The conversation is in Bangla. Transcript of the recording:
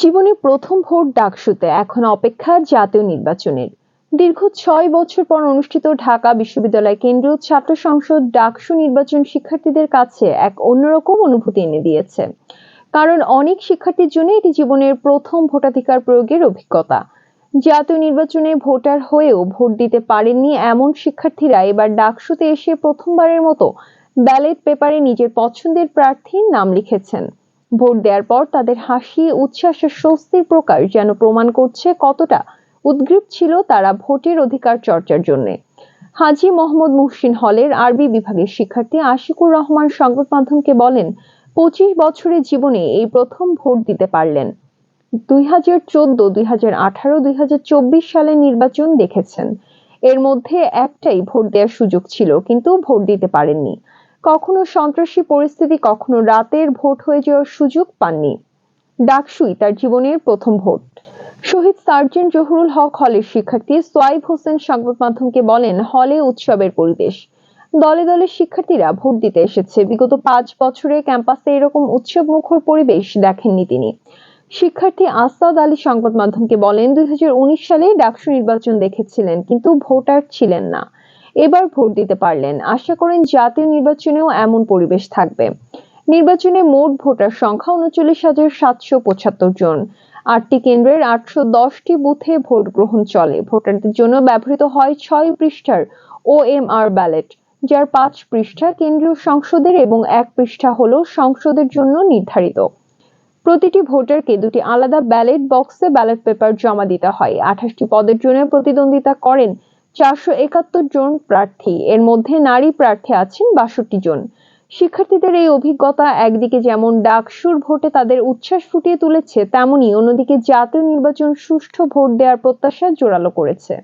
জীবনে প্রথম ভোট ডাকসুতে এখন অপেক্ষা জাতীয় নির্বাচনের। দীর্ঘ ছয় বছর পর অনুষ্ঠিত ঢাকা বিশ্ববিদ্যালয় কেন্দ্রীয় ছাত্র সংসদ ডাকসু নির্বাচন শিক্ষার্থীদের কাছে এক অন্যরকম অনুভূতি এনে দিয়েছে। কারণ অনেক শিক্ষার্থীর জন্য এটি জীবনের প্রথম ভোটাধিকার প্রয়োগের অভিজ্ঞতা। জাতীয় নির্বাচনে ভোটার হয়েও ভোট দিতে পারেননি এমন শিক্ষার্থীরা এবার ডাকসুতে এসে প্রথমবারের মতো ব্যালট পেপারে নিজের পছন্দের প্রার্থীর নাম লিখেছেন। ভোট দেওয়ার পর তাদের হাসি, উচ্ছ্বাস ও স্বস্তির প্রকাশ যেন প্রমাণ করছে কতটা উদ্গ্রীব ছিল তারা ভোটের অধিকার চর্চার জন্য। হাজী মোহাম্মদ মুহসিন হলের আরবি বিভাগের শিক্ষার্থী আশিকুর রহমান সংবাদ মাধ্যমকে বলেন, পঁচিশ বছরের জীবনে এই প্রথম ভোট দিতে পারলেন। দুই হাজার চোদ্দ, দুই হাজার আঠারো, দুই হাজার চব্বিশ সালের নির্বাচন দেখেছেন। এর মধ্যে একটাই ভোট দেওয়ার সুযোগ ছিল, কিন্তু ভোট দিতে পারেননি। কখনো সন্ত্রাসী পরিস্থিতি, কখনো রাতের ভোট হয়ে যাওয়ার সুযোগ পাননি। ডাকসুই তার জীবনের প্রথম ভোট। শহীদ সার্জেন্ট জহুরুল হক হলের শিক্ষার্থী সোয়াইব হোসেন সংবাদ মাধ্যমকে বলেন, হলে উৎসবের পরিবেশ। দলে দলে শিক্ষার্থীরা ভোট দিতে এসেছে। বিগত পাঁচ বছরে ক্যাম্পাসে এরকম উৎসব মুখর পরিবেশ দেখেননি তিনি। শিক্ষার্থী আসাদ আলী সংবাদ মাধ্যমকে বলেন, দুই হাজার উনিশ সালে ডাকসু নির্বাচন দেখেছিলেন, কিন্তু ভোটার ছিলেন না। এবার ভোট দিতে পারলেন। আশা করেন জাতীয় নির্বাচনেও এমন পরিবেশ থাকবে। নির্বাচনে মোট ভোটার সংখ্যা উনচল্লিশ হাজার সাতশো পঁচাত্তর জন। আটটি কেন্দ্রের আটশো দশটি বুথে ভোট গ্রহণ চলে। ভোটারদের জন্য ব্যবহৃত হয় ছয় পৃষ্ঠার ও এম আর ব্যালেট, যার পাঁচ পৃষ্ঠা কেন্দ্রীয় সংসদের এবং এক পৃষ্ঠা হল সংসদের জন্য নির্ধারিত। প্রতিটি ভোটারকে দুটি আলাদা ব্যালট বক্সে ব্যালট পেপার জমা দিতে হয়। আঠাশটি পদের জন্য প্রতিদ্বন্দ্বিতা করেন চারশো একাত্তর জন প্রার্থী। এর মধ্যে নারী প্রার্থী আছেন বাষট্টি জন। শিক্ষার্থীদের এই অভিজ্ঞতা একদিকে যেমন ডাকসুর ভোটে তাদের উচ্ছ্বাস ফুটিয়ে তুলেছে, তেমনি অন্যদিকে জাতীয় নির্বাচন সুষ্ঠু ভোট দেওয়ার প্রত্যাশা জোরালো করেছে।